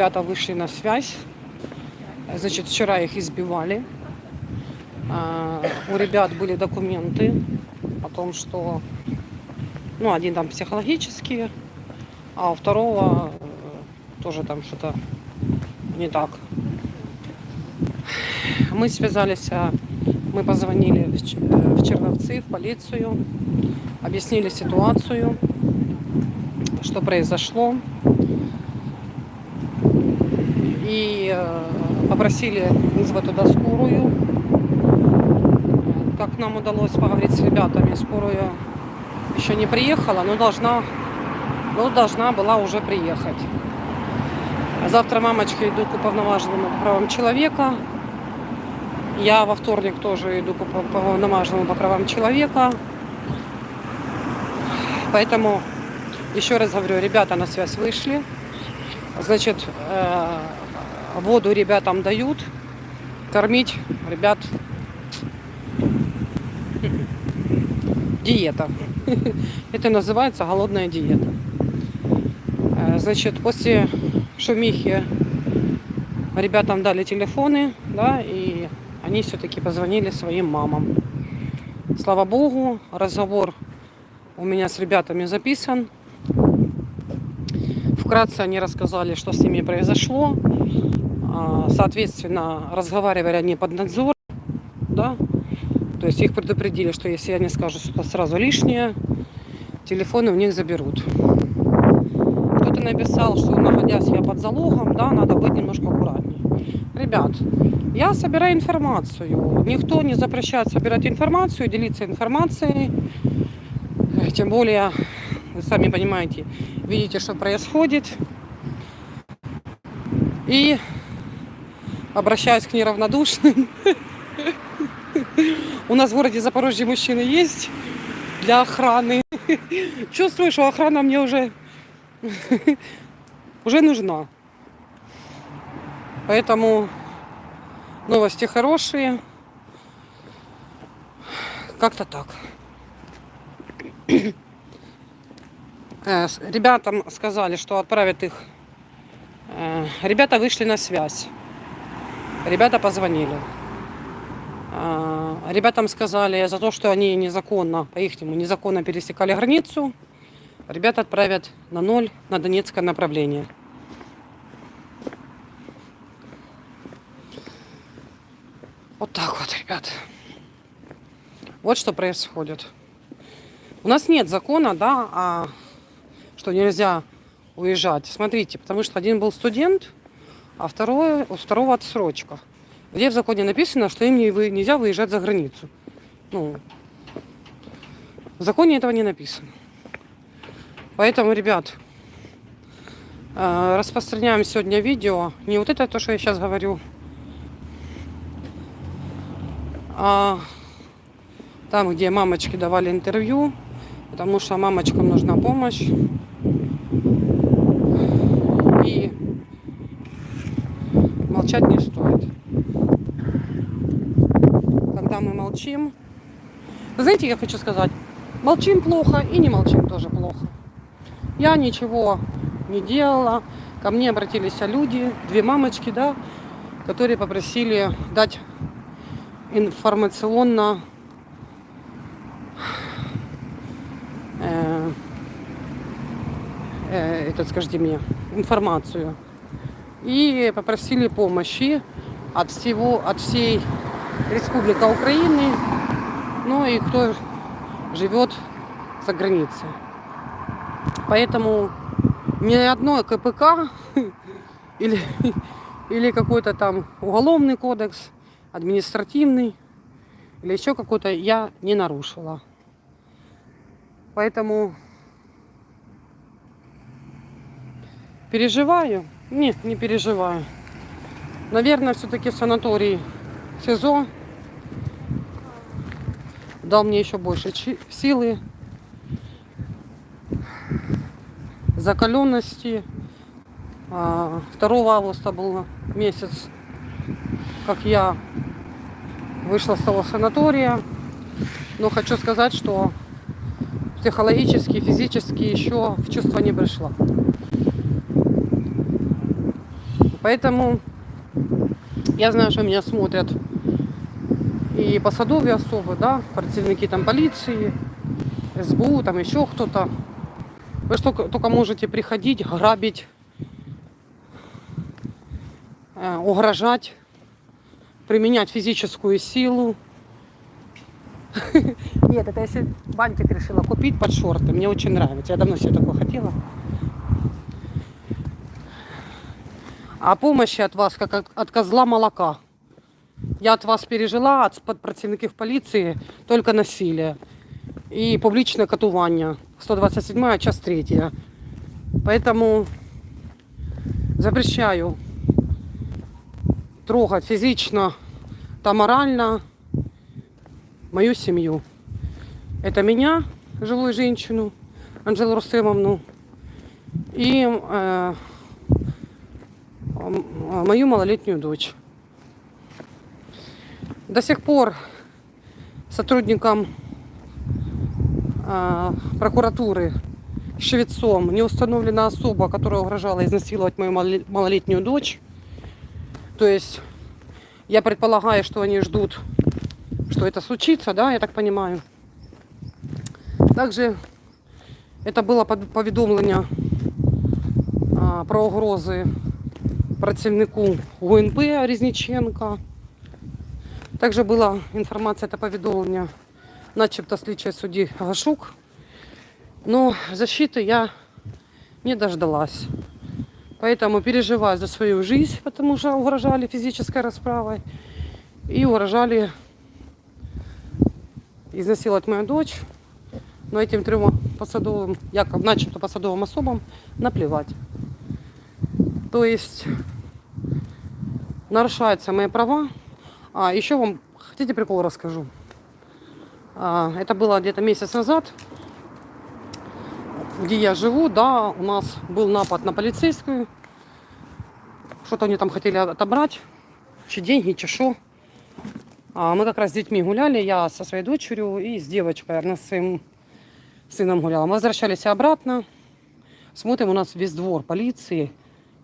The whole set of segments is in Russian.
ребята вышли на связь. Значит, вчера их избивали. А, У ребят были документы о том, что ну, один там психологические, а у второго э, тоже там что-то не так. Мы связались, а, мы позвонили э, в Черновцы, в полицию, объяснили ситуацию, что произошло. И э, попросили вызвать туда скорую. Как нам удалось поговорить с ребятами, скорая еще не приехала, но должна, но должна была уже приехать. Завтра мамочки идут к уполноваженному по правам человека. Я во вторник тоже иду к уполноваженному по правам человека. Поэтому, еще раз говорю, ребята на связь вышли. Значит, э, воду ребятам дают. Кормить ребят диета. Это называется голодная диета. Э, Значит, после шумихи ребятам дали телефоны, да, и они все-таки позвонили своим мамам. Слава богу, разговор у меня с ребятами записан. Вкратце они рассказали, что с ними произошло. А, Соответственно, разговаривали они под надзором, да, то есть их предупредили, что если они скажут что-то сразу лишнее, телефоны у них заберут. Кто-то написал, что находясь я под залогом, да, надо быть немножко аккуратнее. Ребят, я собираю информацию. Никто не запрещает собирать информацию, делиться информацией. Тем более, вы сами понимаете, видите, что происходит. И обращаюсь к неравнодушным. У нас в городе Запорожье мужчины есть для охраны. Чувствую, что охрана мне уже уже нужна. Поэтому новости хорошие. Как-то так. Э, Ребятам сказали, что отправят их. Э, Ребята вышли на связь. Ребята позвонили. А, Ребятам сказали за то, что они незаконно, по-ихнему, незаконно пересекали границу, ребята отправят на ноль на Донецкое направление. Вот так вот, ребят. Вот что происходит. У нас нет закона, да, а что нельзя уезжать. Смотрите, потому что один был студент, а второй, у второго отсрочка. Где в законе написано, что им не вы- нельзя выезжать за границу. Ну, в законе этого не написано. Поэтому, ребят, э, распространяем сегодня видео. Не вот это то, что я сейчас говорю, а там, где мамочки давали интервью, потому что мамочкам нужна помощь. И молчать не стоит. Когда мы молчим, вы знаете, я хочу сказать, молчим плохо и не молчим тоже плохо. Я ничего не делала. Ко мне обратились люди, две мамочки, да, которые попросили дать информационно э, э, этот, скажите мне, информацию. И попросили помощи от всего, от всей Республики Украины, ну и кто живет за границей. Поэтому ни одно КПК или, или какой-то там уголовный кодекс, административный или еще какой-то я не нарушила. Поэтому переживаю. Нет, не переживаю. Наверное, все-таки санаторий СИЗО дал мне еще больше силы, закаленности. А, 2 августа был месяц, как я вышла с того санатория. Но хочу сказать, что психологически, физически еще в чувство не пришла. Поэтому я знаю, что меня смотрят и посадовые особы, да, противники там полиции, СБУ, там еще кто-то. Вы что только можете приходить, грабить, э, угрожать, применять физическую силу. Нет, это если бантик решила купить под шорты. Мне очень нравится. Я давно себе такое хотела. А помощи от вас, как от- от козла молока. Я от вас пережила, от под противників полиции, только насилие. И публичное катування. 127 час 3. Поэтому запрещаю трогать физично та морально мою семью. Это меня, живую женщину, Анжелу Рустемовну, и э, м- мою малолетнюю дочь. До сих пор сотрудникам э, прокуратуры Швецом не установлена особа, которая угрожала изнасиловать мою малоле- малолетнюю дочь. То есть я предполагаю, что они ждут, что это случится, да, я так понимаю. Также это было пов- повідомлення а, про угрози працівнику УНП Різніченка. Также була інформація та повідомлення, начебто слідчої судді Гашук. Но защиты я не дождалась. Поэтому переживаю за свою жизнь, потому что угрожали физической расправой и угрожали изнасиловать мою дочь. Но этим трем посадовым, якобы начебто посадовым особам наплевать. То есть нарушаются мои права. а еще вам, хотите прикол расскажу? А, это было где-то месяц назад, где я живу, да, у нас был напад на полицейскую. Что-то они там хотели отобрать, чи деньги, чи что. А мы как раз с детьми гуляли, я со своей дочерью и с девочкой, она со своим сыном гуляла. Мы возвращались обратно, смотрим, у нас весь двор полиции,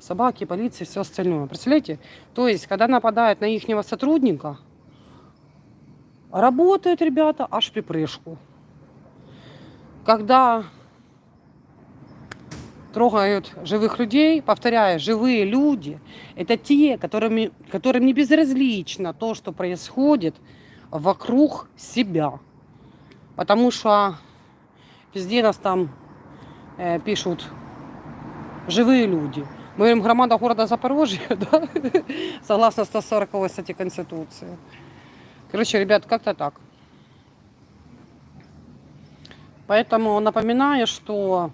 собаки, полиции, все остальное. Представляете? То есть, когда нападают на ихнего сотрудника, работают ребята аж припрыжку. Когда трогают живых людей, повторяю, живые люди, это те, которыми, которым не безразлично то, что происходит вокруг себя. Потому что везде нас там э, пишут живые люди. Мы говорим, громада города Запорожья, да? согласно 140 статье Конституции. Короче, ребят, как-то так. Поэтому напоминаю, что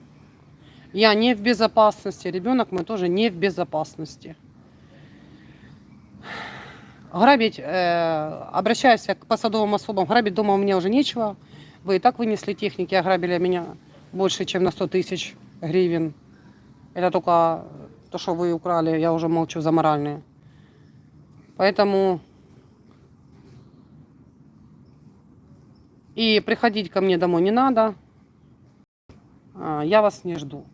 я не в безопасности, ребенок мой тоже не в безопасности. Грабить, э, обращаясь к посадовым особам, грабить дома у меня уже нечего. Вы и так вынесли техники, ограбили меня больше, чем на 100 тысяч гривен. Это только то, что вы украли, я уже молчу за моральные. Поэтому и приходить ко мне домой не надо. А, Я вас не жду.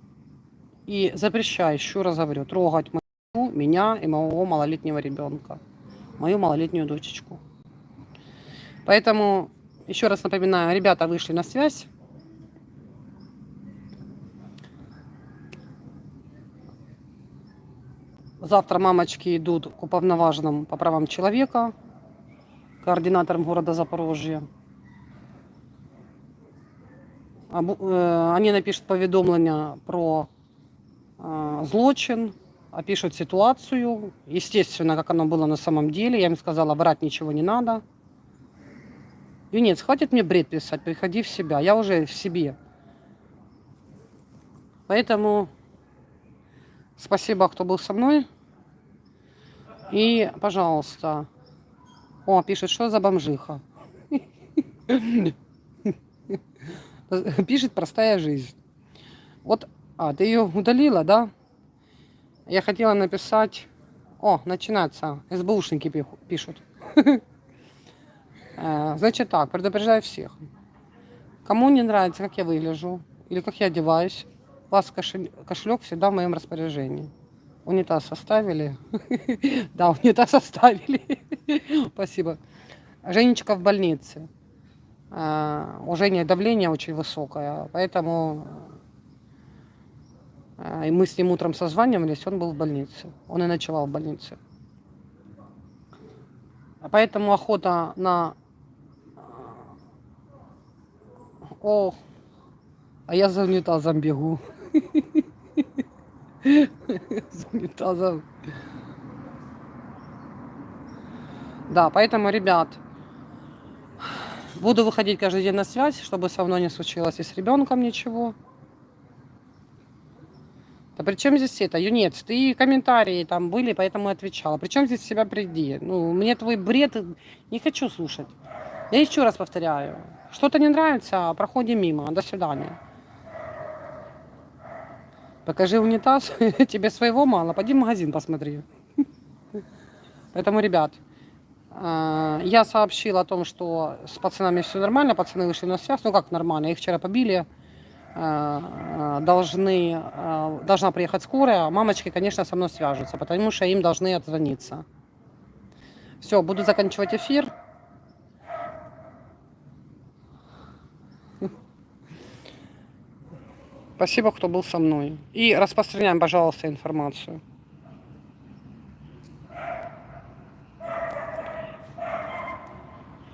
И запрещаю, еще раз говорю, трогать мою, меня и моего малолетнего ребенка. Мою малолетнюю дочечку. Поэтому, еще раз напоминаю, ребята вышли на связь. Завтра мамочки идут к уповноваженным по правам человека, координаторам города Запорожья. Е, Они напишут повідомлення про е, злочин, опишут ситуацию, естественно, как оно было на самом деле. Я им сказала, врать ничего не надо. Юнец, хватит мне бред писать, приходи в себя. Я уже в себе. Поэтому спасибо, кто был со мной. И, пожалуйста. О, пишет, что за бомжиха. Пишет простая жизнь. Вот, а, ты ее удалила, да? Я хотела написать... О, начинается. СБУшники пишут. Э, Значит так, предупреждаю всех. Кому не нравится, как я выгляжу или как я одеваюсь, вас кошелек всегда в моем распоряжении. Унитаз оставили. Да, унитаз оставили. Спасибо. Женечка в больнице. А, У Жени давление очень высокое, поэтому а, и мы с ним утром созванивались, он был в больнице. Он и ночевал в больнице. А Поэтому охота на... О, а я за унитазом бегу. За унитазом. Да, поэтому, ребят, буду выходить каждый день на связь, чтобы со мной не случилось и с ребенком ничего. Да при чем здесь это? Юнец, ты комментарии там были, поэтому отвечала. При чем здесь себя приди? Ну, мне твой бред не хочу слушать. Я еще раз повторяю. Что-то не нравится, проходи мимо. До свидания. Покажи унитаз, тебе своего мало, пойди в магазин посмотри. Поэтому, ребят, э, я сообщила о том, что с пацанами все нормально, пацаны вышли на связь, ну как нормально, их вчера побили, Э, э, должны, должна приехать скорая, мамочки, конечно, со мной свяжутся, потому что им должны отзвониться. Все, буду заканчивать эфир. Спасибо, кто был со мной. И распространяем, пожалуйста, информацию.